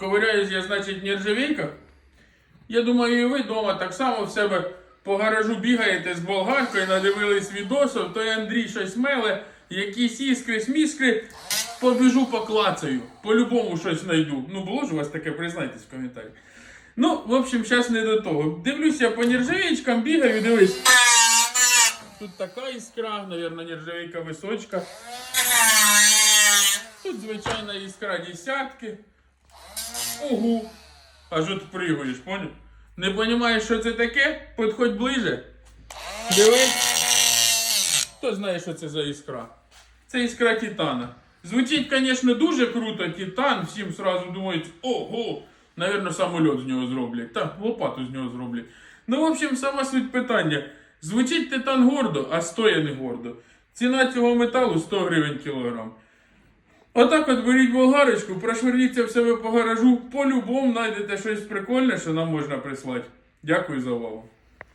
ковиряюсь я, значить, в нержавейках. Я думаю, і ви вдома так само в себе по гаражу бігаєте з болгаркою, надивились відосів, то Андрій щось меле, якісь іскри, сміскри, побіжу поклацаю. По-любому щось знайду. Ну, було ж у вас таке, признайтесь в коментарях. Ну, в общем, зараз не до того. Дивлюся по нержавеечкам, бігаю, дивись. Тут така іскра, мабуть, нержавейка височка. Тут звичайна іскра десятки. Ого. Аж от пригаєш, поняв? Не розумієш, що це таке? Підходь ближе. Диви. Хто знає, що це за іскра? Це іскра Титана. Звучить, звісно, дуже круто, Титан. Всім сразу думають, ого, Навірно, самоліт з нього зроблять. Та, лопату з нього зроблять. Ну, в общем, сама суть питання. Звучить титан гордо, а стоє не гордо. Ціна цього металу 100 гривень кілограм. Отак от беріть болгарочку, прошверніться в себе по гаражу, по-любому знайдете щось прикольне, що нам можна прислати. Дякую за увагу.